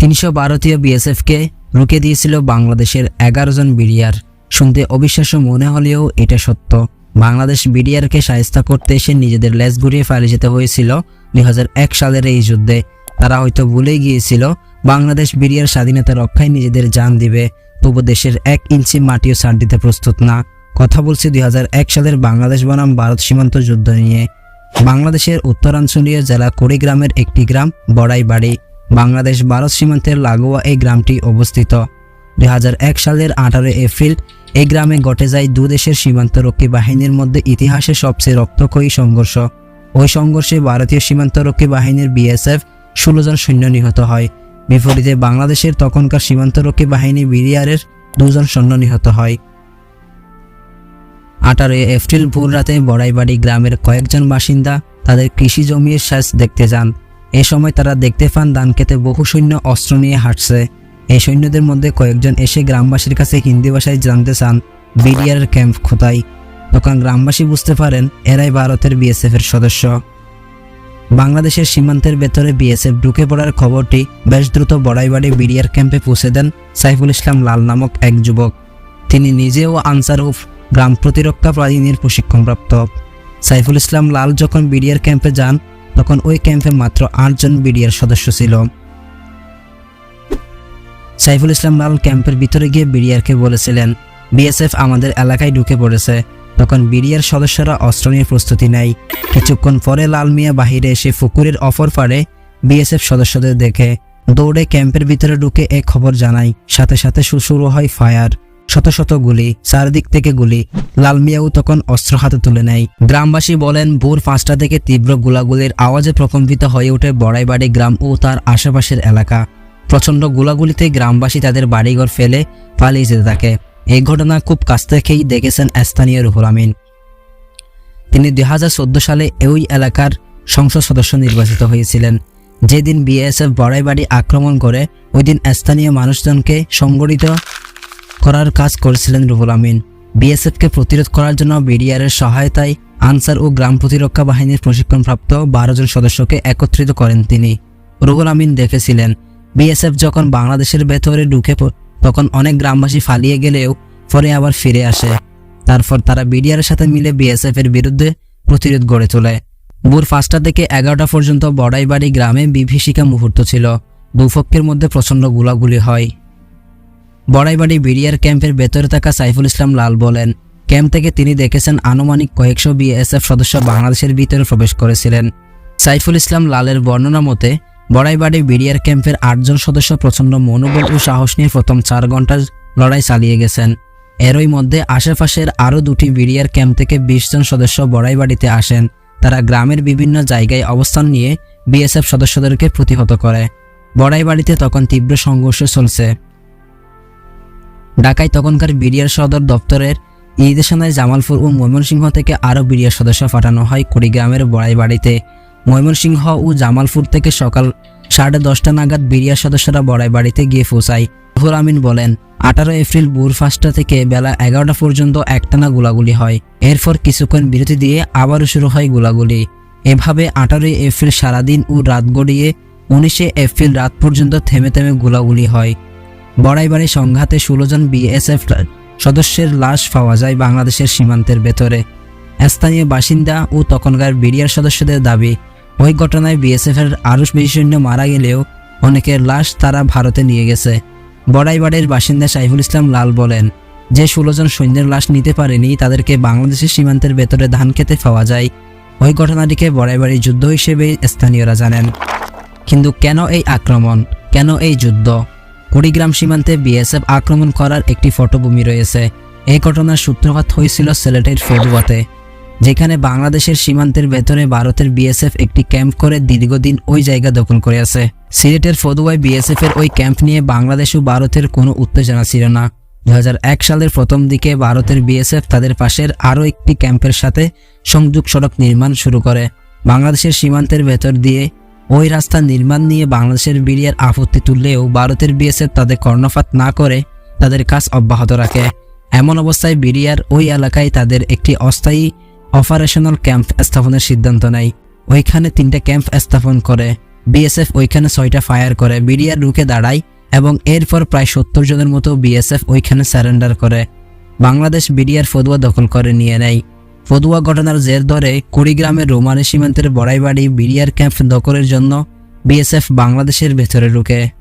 তিনশো ভারতীয় বিএসএফকে রুকে দিয়েছিল বাংলাদেশের এগারো জন বিডিআর। শুনতে অবিশ্বাস্য মনে হলেও এটা সত্য। বাংলাদেশ বিডিআরকে সাহিস্তা করতে এসে নিজেদের লেজ ঘুরিয়ে পালিয়ে যেতে হয়েছিল দুই হাজার এক সালের এই যুদ্ধে। তারা হয়তো ভুলেই গিয়েছিল, বাংলাদেশ বিডিআর স্বাধীনতা রক্ষায় নিজেদের জান দিবে। তবু দেশের এক ইঞ্চি মাটিও ছাড় দিতে প্রস্তুত না। কথা বলছি দুই হাজার এক সালের বাংলাদেশ বনাম ভারত সীমান্ত যুদ্ধ নিয়ে। বাংলাদেশের উত্তরাঞ্চলীয় জেলা কুড়িগ্রামের একটি গ্রাম বড়াইবাড়ি। বাংলাদেশ ভারত সীমান্তের লাগোয়া এই গ্রামটি অবস্থিত। দুই হাজার এক সালের আঠারো এপ্রিল এই গ্রামে ঘটে যায় দু দেশের সীমান্তরক্ষী বাহিনীর মধ্যে ইতিহাসে সবচেয়ে রক্তক্ষয়ী সংঘর্ষ। ওই সংঘর্ষে ভারতীয় সীমান্তরক্ষী বাহিনীর বিএসএফ ষোলো জন সৈন্য নিহত হয়। বিপরীতে বাংলাদেশের তখনকার সীমান্তরক্ষী বাহিনী বিডিআরের দুজন সৈন্য নিহত হয়। আঠারোই এপ্রিল ভোর রাতে বড়াইবাড়ি গ্রামের কয়েকজন বাসিন্দা তাদের কৃষি জমির সেচ দেখতে যান। এ সময় তারা দেখতে পান ধান খেতে বহু সৈন্য অস্ত্র নিয়ে হাঁটছে। এই সৈন্যদের মধ্যে কয়েকজন এসে গ্রামবাসীর কাছে হিন্দি ভাষায় জানতে চান বিডিআর ক্যাম্প কোথায়? তখন গ্রামবাসী বুঝতে পারেন, এরাই ভারতের বিএসএফ এর সদস্য। বাংলাদেশের সীমান্তের ভেতরে বিএসএফ ঢুকে পড়ার খবরটি বেশ দ্রুত বড়াইবাড়ি বিডিআর ক্যাম্পে পৌঁছে দেন সাইফুল ইসলাম লাল নামক এক যুবক। তিনি নিজেও আনসার উফ, গ্রাম প্রতিরক্ষা বাহিনীর প্রশিক্ষণপ্রাপ্ত। সাইফুল ইসলাম লাল যখন বিডিআর ক্যাম্পে যান তখন ওই ক্যাম্পে মাত্র আটজন বিডিআর সদস্য ছিল। সাইফুল ইসলাম লাল ক্যাম্পের ভিতরে গিয়ে বিডিআরকে বলেছিলেন, বিএসএফ আমাদের এলাকায় ঢুকে পড়েছে। তখন বিডিআর সদস্যরা অস্ত্র নিয়ে প্রস্তুতি নেয়। কিছুক্ষণ পরে লাল মিয়া বাহিরে এসে ফুকুরের অফর পারে বিএসএফ সদস্যদের দেখে। দৌড়ে ক্যাম্পের ভিতরে ঢুকে এ খবর জানায়। সাথে সাথে শুরু হয় ফায়ার। শত শত গুলি, চারদিক থেকে গুলি। লাল মিয়াও তখন অস্ত্র হাতে তুলে নেয়। গ্রামবাসী বলেন, ভোর পাঁচটা থেকে তীব্র গোলাগুলির আওয়াজে প্রকম্পিত হয়ে ওঠে বড়াইবাড়ি গ্রাম ও তার আশেপাশের এলাকা। প্রচণ্ড গোলাগুলিতে গ্রামবাসী তাদের বাড়িঘর ফেলে পালিয়ে যেতে থাকে। এই ঘটনা খুব কাছ থেকেই দেখেছেন স্থানীয় রুহুল আমিন। তিনি দুই হাজার চোদ্দ সালে ওই এলাকার সংসদ সদস্য নির্বাচিত হয়েছিলেন। যেদিন বিএসএফ বড়াইবাড়ি আক্রমণ করে, ওই দিন স্থানীয় মানুষজনকে সংগঠিত করার কাজ করেছিলেন রুহুল আমিন। বিএসএফকে প্রতিরোধ করার জন্য বিডিআরের সহায়তায় আনসার ও গ্রাম প্রতিরক্ষা বাহিনীর প্রশিক্ষণপ্রাপ্ত বারো জন সদস্যকে একত্রিত করেন তিনি। রুহুল আমিন দেখেছিলেন বিএসএফ যখন বাংলাদেশের ভেতরে ঢুকে তখন অনেক গ্রামবাসী ফালিয়ে গেলেও পরে আবার ফিরে আসে। তারপর তারা বিডিআরের সাথে মিলে বিএসএফ এর বিরুদ্ধে প্রতিরোধ গড়ে তোলে। ভোর পাঁচটা থেকে এগারোটা পর্যন্ত বড়াইবাড়ি গ্রামে বিভীষিকা মুহূর্ত ছিল। দুপক্ষের মধ্যে প্রচণ্ড গোলাগুলি হয়। বড়াইবাড়ি বিডিআর ক্যাম্পের ভেতরে থাকা সাইফুল ইসলাম লাল বলেন, ক্যাম্প থেকে তিনি দেখেছেন আনুমানিক কয়েকশো বিএসএফ সদস্য বাংলাদেশের ভিতরে প্রবেশ করেছিলেন। সাইফুল ইসলাম লালের বর্ণনা মতে, বড়াইবাড়ি বিডিআর ক্যাম্পের আটজন সদস্য প্রচণ্ড মনোবল ও সাহস নিয়ে প্রথম চার ঘণ্টার লড়াই চালিয়ে গেছেন। এরই মধ্যে আশেপাশের আরও দুটি বিডিআর ক্যাম্প থেকে বিশ জন সদস্য বড়াইবাড়িতে আসেন। তারা গ্রামের বিভিন্ন জায়গায় অবস্থান নিয়ে বিএসএফ সদস্যদেরকে প্রতিহত করে। বড়াইবাড়িতে তখন তীব্র সংঘর্ষ চলছে। ঢাকায় তখনকার বিডিআর সদর দপ্তরের নির্দেশনায় জামালপুর ও ময়মনসিংহ থেকে আরও বিডিআর সদস্য পাঠানো হয় কুড়িগ্রামের বড়াইবাড়িতে। ময়মনসিংহ ও জামালপুর থেকে সকাল সাড়ে দশটা নাগাদ বিডিআর সদস্যরা বড়াইবাড়িতে গিয়ে পৌঁছায়। রুহুল আমিন বলেন, আঠারো এপ্রিল ভোর পাঁচটা থেকে বেলা এগারোটা পর্যন্ত একটানা গোলাগুলি হয়। এরপর কিছুক্ষণ বিরতি দিয়ে আবারও শুরু হয় গোলাগুলি। এভাবে আঠারোই এপ্রিল সারাদিন ও রাত গড়িয়ে উনিশে এপ্রিল রাত পর্যন্ত থেমে থেমে গোলাগুলি হয়। বড়াইবাড়ি সংঘাতে ষোলো জন বিএসএফ সদস্যের লাশ পাওয়া যায় বাংলাদেশের সীমান্তের ভেতরে। স্থানীয় বাসিন্দা ও তখনকার বিডিআর সদস্যদের দাবি, ওই ঘটনায় বিএসএফ এর আরও বেশি সৈন্য মারা গেলেও অনেকের লাশ তারা ভারতে নিয়ে গেছে। বড়াইবাড়ির বাসিন্দা সাইফুল ইসলাম লাল বলেন, যে ষোলো জন সৈন্যের লাশ নিতে পারেনি, তাদেরকে বাংলাদেশের সীমান্তের ভেতরে ধান খেতে পাওয়া যায়। ওই ঘটনাটিকে বড়াইবাড়ি যুদ্ধ হিসেবে স্থানীয়রা জানেন। কিন্তু কেন এই আক্রমণ? কেন এই যুদ্ধ? কুড়িগ্রাম সীমান্তে বিএসএফ আক্রমণ করার একটি ফটোভূমি রয়েছে। এই ঘটনার সূত্রপাত হয়েছিল সিলেটের ফেদুয়াতে, যেখানে বাংলাদেশের সীমান্তের ভেতরে ভারতের বিএসএফ একটি ক্যাম্প করে দীর্ঘদিন ওই জায়গা দখল করে আছে। সিলেটের ফদুয়ায় বিএসএফ এর ওই ক্যাম্প নিয়ে বাংলাদেশ ও ভারতের কোনো উত্তেজনা ছিল না। দু হাজার এক সালের প্রথম দিকে ভারতের বিএসএফ তাদের পাশের আরও একটি ক্যাম্পের সাথে সংযোগ সড়ক নির্মাণ শুরু করে। বাংলাদেশের সীমান্তের ভেতর দিয়ে ওই রাস্তা নির্মাণ নিয়ে বাংলাদেশের বিডিআর আপত্তি তুললেও ভারতের বিএসএফ তাদের কর্ণপাত না করে তাদের কাজ অব্যাহত রাখে। এমন অবস্থায় বিডিআর ওই এলাকায় তাদের একটি অস্থায়ী অপারেশনাল ক্যাম্প স্থাপনের সিদ্ধান্ত নেয়। ওইখানে তিনটা ক্যাম্প স্থাপন করে। বিএসএফ ওইখানে ছয়টা ফায়ার করে বিডিআর রুখে দাঁড়ায় এবং এরপর প্রায় সত্তর জনের মতো বিএসএফ ওইখানে স্যারেন্ডার করে। বাংলাদেশ বিডিআর ফদুয়া দখল করে নিয়ে নেয়। ফদুয়া ঘটনার জের ধরে কুড়িগ্রামের রোমানি সীমান্তের বড়াইবাড়ি বিরিয়ার ক্যাম্প দখলের জন্য বিএসএফ বাংলাদেশের ভেতরে ঢুকে।